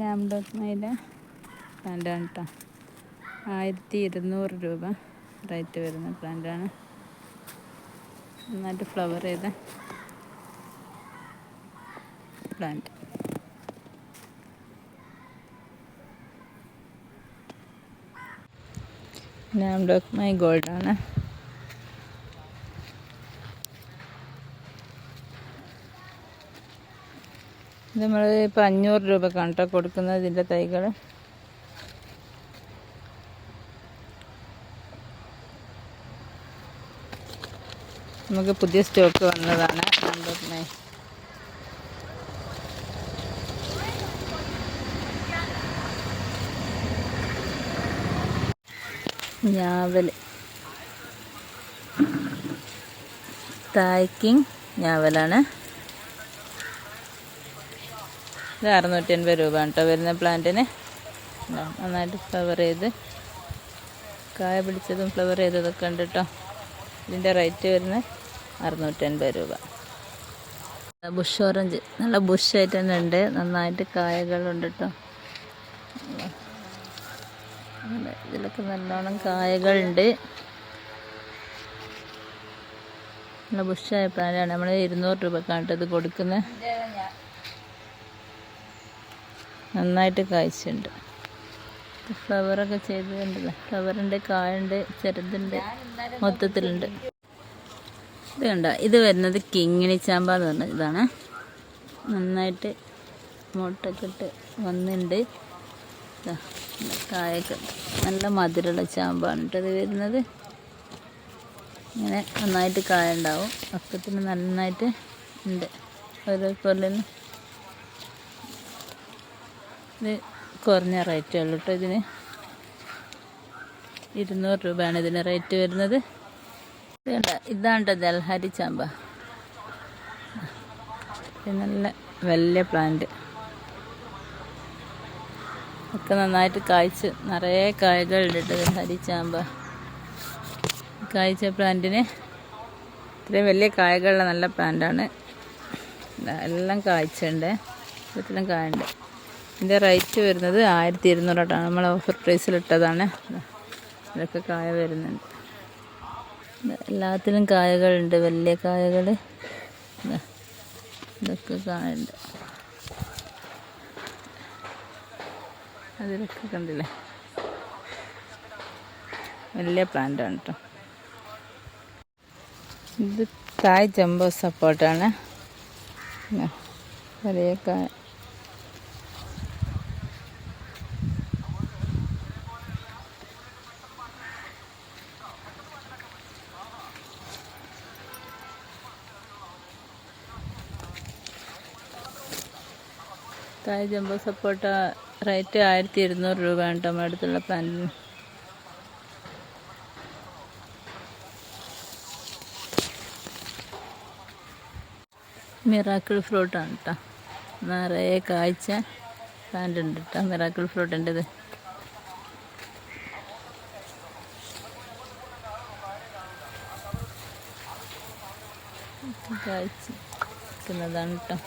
നാംഡോക്മയിലെ പ്ലാന്റാണ് കേട്ടോ ആയിരത്തി ഇരുന്നൂറ് രൂപ റേറ്റ് വരുന്ന പ്ലാന്റാണ്. നന്നായിട്ട് ഫ്ലവർ ചെയ്ത പ്ലാന്റ്. നാംഡോക്മൈ ഗോൾഡാണ്. നമ്മൾ ഇപ്പോൾ അഞ്ഞൂറ് രൂപ കേട്ടോ കൊടുക്കുന്നത് ഇതിന്റെ തൈകൾ നമുക്ക് പുതിയ സ്റ്റോക്ക് വന്നതാണ്. നമ്പറിനെ ഞാവൽ തായ്ക്കിങ് ഞാവലാണ്. ഇത് അറുന്നൂറ്റി അൻപത് രൂപ കേട്ടോ വരുന്ന പ്ലാന്റിന്. നന്നായിട്ട് ഫ്ലവർ ചെയ്ത്. കായ പിടിച്ചതും ഫ്ലവർ ചെയ്തതൊക്കെ ഉണ്ട് കേട്ടോ ഇതിന്റെ റേറ്റ് വരുന്നത് അറുന്നൂറ്റി അറുന്നൂറ്റൻപത് രൂപ ബുഷ് ഓറഞ്ച് നല്ല ബുഷായിട്ട് തന്നെ ഉണ്ട്. നന്നായിട്ട് കായകളുണ്ട് കേട്ടോ ഇതിലൊക്കെ നല്ലോണം കായകളുണ്ട്. നല്ല ബുഷായ പ്ലാന്റാണ് നമ്മൾ ഇരുന്നൂറ് രൂപക്കാണ് ഇത് കൊടുക്കുന്നത് നന്നായിട്ട് കായ്ച്ചുണ്ട് ഫ്ലവറൊക്കെ ചെയ്തിട്ടുണ്ടല്ലോ ഫ്ലവറുണ്ട് കായുണ്ട് ചെറുതുണ്ട് മൊത്തത്തിലുണ്ട്. ഇത് കണ്ട? ഇത് വരുന്നത് കിങ്ങിണി ചാമ്പ എന്ന് പറഞ്ഞ ഇതാണ്. നന്നായിട്ട് മുട്ടൊക്കെ ഇട്ട് വന്നിട്ടുണ്ട് കായൊക്കെ. നല്ല മധുരമുള്ള ചാമ്പാണ് കേട്ടോ ഇത് വരുന്നത്. ഇങ്ങനെ നന്നായിട്ട് കായ ഉണ്ടാവും. അപ്പത്തിന് നന്നായിട്ട് ഉണ്ട്. ഓരോ കൊല്ലിന് ഇത് കുറഞ്ഞ റേറ്റേ ഉള്ളൂ കേട്ടോ ഇതിന്. ഇരുന്നൂറ് രൂപയാണ് ഇതിന് റേറ്റ് വരുന്നത്. വേണ്ട ഇതാണ് ദൽഹരി ചമ്പ. നല്ല വലിയ പ്ലാന്റ് ഒക്കെ നന്നായിട്ട് കായ്ച്ച് നിറയെ കായകളുണ്ട് ട്ടോ ദൽഹരി ചാമ്പ. കായ്ച്ച പ്ലാന്റിന് ഇത്രയും വലിയ കായകളുള്ള നല്ല പ്ലാന്റാണ് എല്ലാം കായ്ച്ചുണ്ട്. ഇത്രയും കായുണ്ട്. ഇതിന്റെ റേറ്റ് വരുന്നത് ആയിരത്തി ഇരുന്നൂറോട്ടാണ് നമ്മൾ ഓഫർ പ്രൈസിൽ ഇട്ടതാണ്. ഇതൊക്കെ കായ വരുന്നുണ്ട്. എല്ലാത്തിലും കായകളുണ്ട്. വലിയ കായകൾ ഇതൊക്കെ കായുണ്ട്. അതിലൊക്കെ കണ്ടില്ലേ? വലിയ പ്ലാന്റാണ് കേട്ടോ ഇത് കായ് ജംബോ സപ്പോർട്ടാണ്. വലിയ കായ. തായ് ജംബോ സപ്പോട്ട റേറ്റ് ആയിരത്തി ഇരുന്നൂറ് രൂപയാണ് കേട്ടോ അടുത്തുള്ള പ്ലാന്റിന് മിറാക്കിൾ ഫ്രൂട്ടാണ് കേട്ടോ നിറയെ കാഴ്ച പ്ലാന്റ് ഉണ്ട് കേട്ടോ മിറാക്കിൾ ഫ്രൂട്ടിന്റെ ഇത് കാഴ്ച നിൽക്കുന്നതാണ് കേട്ടോ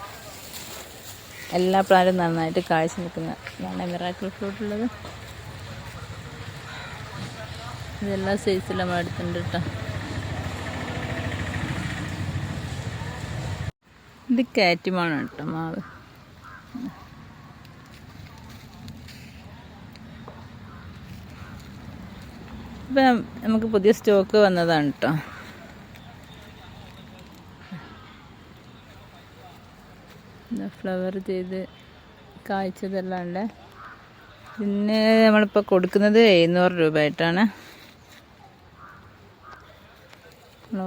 എല്ലാ പ്ലാന്റും നന്നായിട്ട് കാഴ്ച നിൽക്കുന്ന ഇതാണ് മിറാക്കിൾ ഫ്രൂട്ട് ഉള്ളത് ഇതെല്ലാ സൈസിലും നമ്മൾ എടുത്തിട്ടുണ്ട് കേട്ടോ ഇത് കാറ്റുമാണ് കേട്ടോ മാവ്. ഇപ്പം നമുക്ക് പുതിയ സ്റ്റോക്ക് വന്നതാണ് കേട്ടോ ഫ്ലവർ ചെയ്ത് കായ്ച്ചതെല്ലാം ഉണ്ട് പിന്നെ നമ്മളിപ്പോൾ കൊടുക്കുന്നത് എഴുന്നൂറ് രൂപ ആയിട്ടാണ്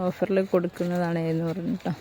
ഓഫറിൽ കൊടുക്കുന്നതാണ് എഴുന്നൂറിന് കേട്ടോ